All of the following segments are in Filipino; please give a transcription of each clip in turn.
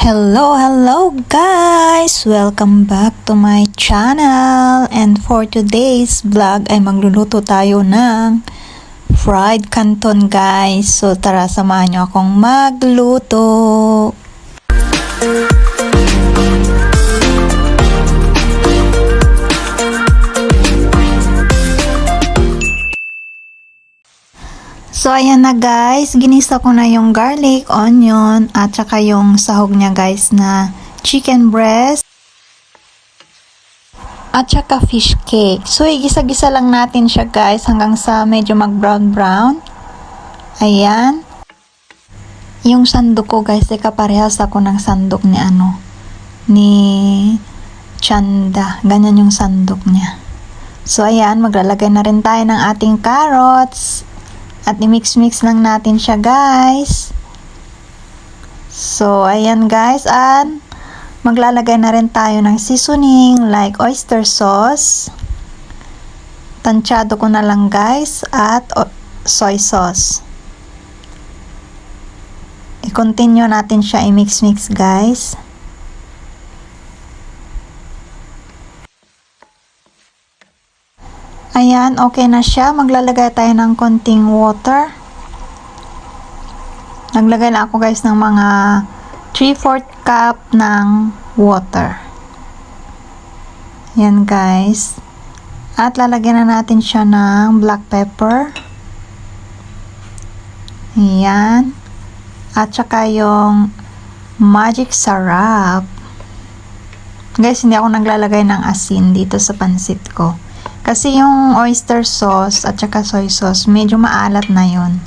Hello, hello guys! Welcome back to my channel. And for today's vlog ay magluluto tayo ng fried canton guys. So tara samahan niyo akong magluto. So, ayan na guys. Ginisa ko na yung garlic, onion, at saka yung sahog niya guys na chicken breast. At saka fish cake. So, igisa-gisa lang natin siya guys hanggang sa medyo mag-brown-brown. Ayan. Yung sandok ko guys, ay kaparehas ako ng sandok ni ano, ni Chanda. Ganyan yung sandok niya. So, ayan, maglalagay na rin tayo ng ating carrots. At i-mix-mix lang natin siya, guys. So, ayan guys. At maglalagay na rin tayo ng seasoning like oyster sauce. Tansyado ko na lang, guys. At soy sauce. I-continue natin siya i-mix-mix, guys. Ayan, okay na siya. Maglalagay tayo ng konting water. Naglagay na ako guys ng mga 3-4 cup ng water. Ayan guys. At lalagyan na natin siya ng black pepper. Ayan. At saka yung magic sarap. Guys, hindi ako naglalagay ng asin dito sa pansit ko. Kasi yung oyster sauce at saka soy sauce, medyo maalat na yon.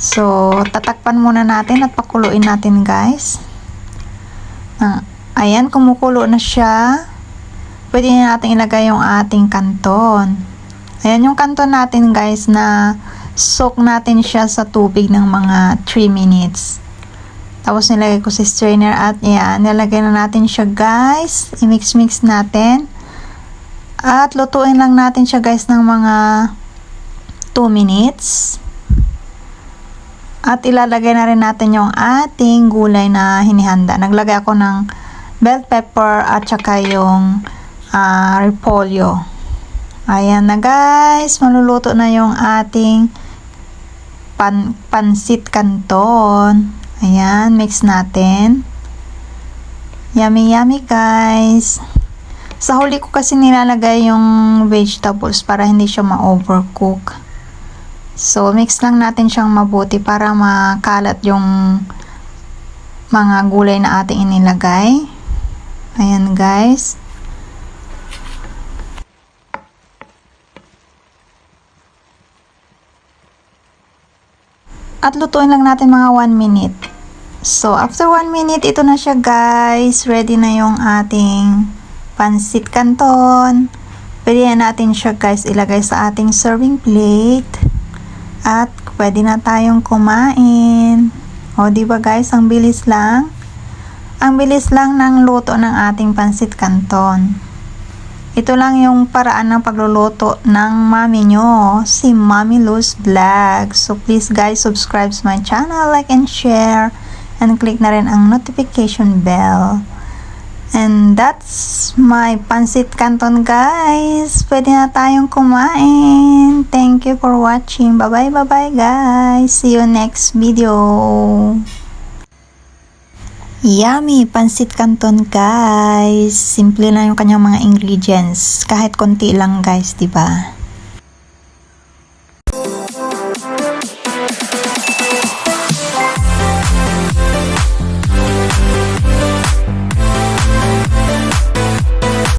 So, tatakpan muna natin at pakuluin natin guys. Ah, ayan, kumukulo na siya. Pwede na natin ilagay yung ating kanton. Ayan yung kanton natin guys na soak natin siya sa tubig ng mga 3 minutes. Tapos nilagay ko sa strainer at yan, nilagay na natin siya guys. I-mix-mix natin. At lutuin lang natin siya guys ng mga 2 minutes. At ilalagay na rin natin yung ating gulay na hinihanda. Naglagay ako ng bell pepper at saka yung uh, repolyo. Ayan na guys, maluluto na yung ating pan pansit canton. Ayan, mix natin. Yummy yummy guys. Sa huli ko kasi nilalagay yung vegetables para hindi siya ma-overcook. So, mix lang natin siyang mabuti para makalat yung mga gulay na ating inilagay. Ayan guys. At lutuin lang natin mga 1 minute. So, after 1 minute, ito na siya guys. Ready na yung ating pansit canton. Pwede na natin siya guys ilagay sa ating serving plate. At pwede na tayong kumain. O di ba guys, ang bilis lang. Ang bilis lang ng luto ng ating pansit canton. Ito lang yung paraan ng pagluluto ng mami nyo, si Mami Luz Vlog. So please guys, subscribe to my channel, like and share, and click na rin ang notification bell. And that's my pansit canton guys. Pwede na tayong kumain. Thank you for watching. Bye-bye, bye-bye guys. See you next video. Yummy pansit canton guys. Simple lang yung kanyang mga ingredients. Kahit konti lang guys, 'di ba?